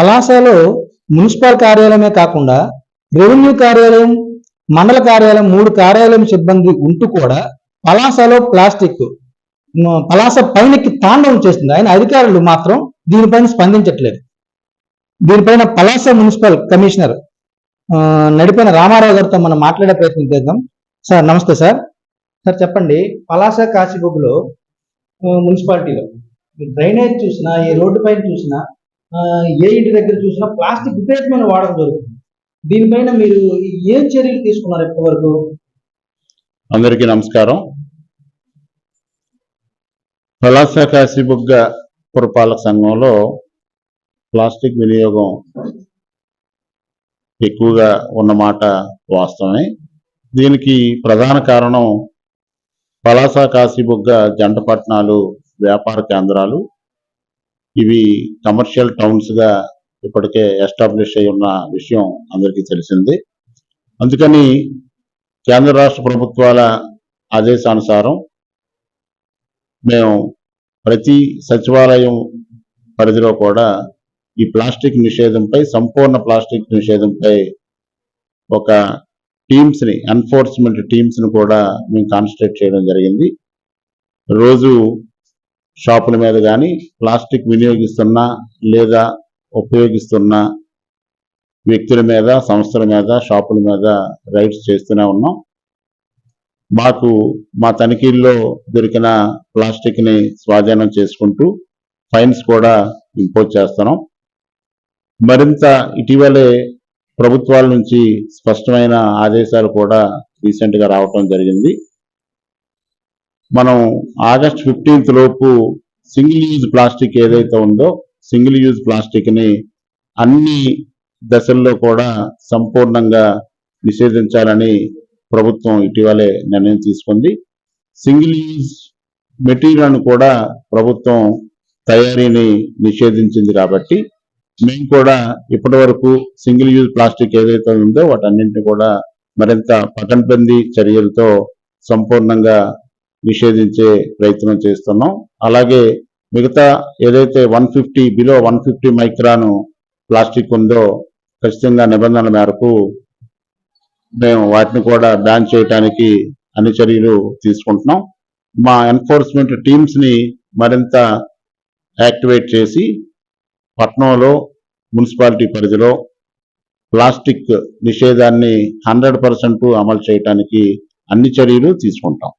పలాసలో municipal కార్యాలయమే కాకుండా revenue కార్యాలయం మండల కార్యాలయం మూడు కార్యాలయం సిబ్బంది ఉంటూ కూడా పలాసలో ప్లాస్టిక్ పలాస పైనకి తాండవం చేస్తుంది. ఆయన అధికారులు మాత్రం దీనిపైన స్పందించట్లేదు. దీనిపైన పలాస మున్సిపల్ కమిషనర్ నడిపిన రామారావు గారితో మనం మాట్లాడే ప్రయత్నం చేద్దాం. సార్ నమస్తే సార్. సార్ చెప్పండి. పలాస కాశీబొగ్గులో మున్సిపాలిటీలో డ్రైనేజ్ చూసినా ఏ రోడ్డు పైన చూసినా ఏ ఇంటి దగ్గర చూసినా ప్లాస్టిక్ విపరీతమైన వాడకం జరుగుతుంది. దీనిపైన మీరు ఏ చర్యలు తీసుకున్నారు ఇప్పటివరకు? అందరికీ నమస్కారం. పలాస కాశీబుగ్గ పురపాలక సంఘంలో ప్లాస్టిక్ వినియోగం ఎక్కువగా ఉన్నమాట వాస్తవమే. దీనికి ప్రధాన కారణం పలాస కాశీబుగ్గ జంట పట్టణాలు వ్యాపార కేంద్రాలు ఇవి కమర్షియల్ టౌన్స్గా ఇప్పటికే ఎస్టాబ్లిష్ అయి ఉన్న విషయం అందరికీ తెలిసింది. అందుకని కేంద్ర రాష్ట్ర ప్రభుత్వాల ఆదేశానుసారం మేము ప్రతి సచివాలయం పరిధిలో కూడా ఈ ప్లాస్టిక్ నిషేధంపై సంపూర్ణ ప్లాస్టిక్ నిషేధంపై ఒక టీమ్స్ని ఎన్ఫోర్స్మెంట్ టీమ్స్ని కూడా మేము కాన్సన్ట్రేట్ చేయడం జరిగింది. రోజు షాపుల మీద కానీ ప్లాస్టిక్ వినియోగిస్తున్నా లేదా ఉపయోగిస్తున్న వ్యక్తుల మీద సంస్థల మీద షాపుల మీద రైడ్స్ చేస్తూనే ఉన్నాం. మాకు మా తనిఖీల్లో దొరికిన ప్లాస్టిక్ని స్వాధీనం చేసుకుంటూ ఫైన్స్ కూడా ఇంపోజ్ చేస్తున్నాం. మరింత ఇటీవలే ప్రభుత్వాల నుంచి స్పష్టమైన ఆదేశాలు కూడా రీసెంట్గా రావటం జరిగింది. మనం ఆగస్ట్ ఫిఫ్టీన్త్ లోపు సింగిల్ యూజ్ ప్లాస్టిక్ ఏదైతే ఉందో సింగిల్ యూజ్ ప్లాస్టిక్ని అన్ని దశల్లో కూడా సంపూర్ణంగా నిషేధించాలని ప్రభుత్వం ఇటీవలే నిర్ణయం తీసుకుంది. సింగిల్ యూజ్ మెటీరియల్ను కూడా ప్రభుత్వం తయారీని నిషేధించింది కాబట్టి మేము కూడా ఇప్పటి వరకు సింగిల్ యూజ్ ప్లాస్టిక్ ఏదైతే ఉందో వాటన్నింటిని కూడా మరింత పకడ్బందీ చర్యలతో సంపూర్ణంగా నిషేధించే ప్రయత్నం చేస్తున్నాం. అలాగే మిగతా ఏదైతే one fifty below one fifty మైక్రాను plastic ఉందో ఖచ్చితంగా నిబంధనల మేరకు మేము వాటిని కూడా బ్యాన్ చేయడానికి అన్ని చర్యలు తీసుకుంటున్నాం. మా ఎన్ఫోర్స్మెంట్ టీమ్స్ని మరింత యాక్టివేట్ చేసి పట్నంలో మున్సిపాలిటీ పరిధిలో ప్లాస్టిక్ నిషేధాన్ని హండ్రెడ్ పర్సెంట్ అమలు చేయడానికి అన్ని చర్యలు తీసుకుంటాం.